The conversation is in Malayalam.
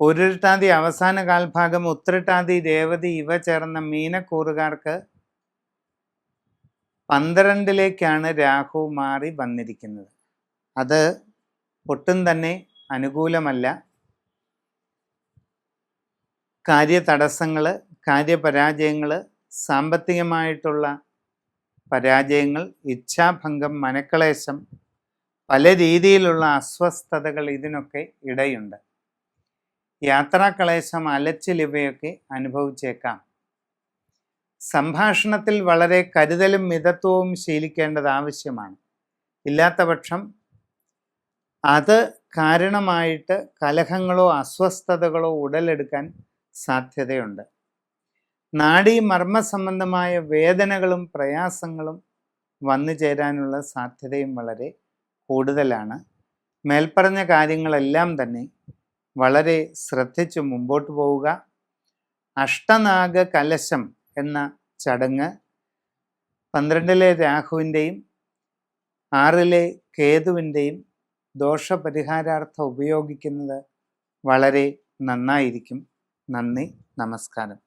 ഉരുട്ടാതി അവസാന കാൽഭാഗം ഉത്രട്ടാതി രേവതി ഇവ ചേർന്ന മീനക്കൂറുകാർക്ക് പന്ത്രണ്ടിലേക്കാണ് രാഹു മാറി വന്നിരിക്കുന്നത്. അത് ഒട്ടും തന്നെ അനുകൂലമല്ല. കാര്യതടസ്സങ്ങൾ കാര്യപരാജയങ്ങൾ സാമ്പത്തികമായിട്ടുള്ള പരാജയങ്ങൾ ഇച്ഛാഭംഗം മനക്ലേശം പല രീതിയിലുള്ള അസ്വസ്ഥതകൾ ഇതിനൊക്കെ ഇടയുണ്ട്. യാത്രാക്ലേശം അലച്ചിൽ ഇവയൊക്കെ അനുഭവിച്ചേക്കാം. സംഭാഷണത്തിൽ വളരെ കരുതലും മിതത്വവും ശീലിക്കേണ്ടത് ആവശ്യമാണ്. ഇല്ലാത്ത പക്ഷം അത് കാരണമായിട്ട് കലഹങ്ങളോ അസ്വസ്ഥതകളോ ഉടലെടുക്കാൻ സാധ്യതയുണ്ട്. നാഡീ മർമ്മ സംബന്ധമായ വേദനകളും പ്രയാസങ്ങളും വന്നു ചേരാനുള്ള സാധ്യതയും വളരെ കൂടുതലാണ്. മേൽപ്പറഞ്ഞ കാര്യങ്ങളെല്ലാം തന്നെ വളരെ ശ്രദ്ധിച്ച് മുമ്പോട്ട് പോവുക. അഷ്ടനാഗ കലശം എന്ന ചടങ്ങ് പന്ത്രണ്ടിലെ രാഹുവിന്റെയും ആറിലെ കേതുവിന്റെയും ദോഷപരിഹാരാർത്ഥം ഉപയോഗിക്കുന്നത് വളരെ നന്നായിരിക്കും. നന്ദി നമസ്കാരം.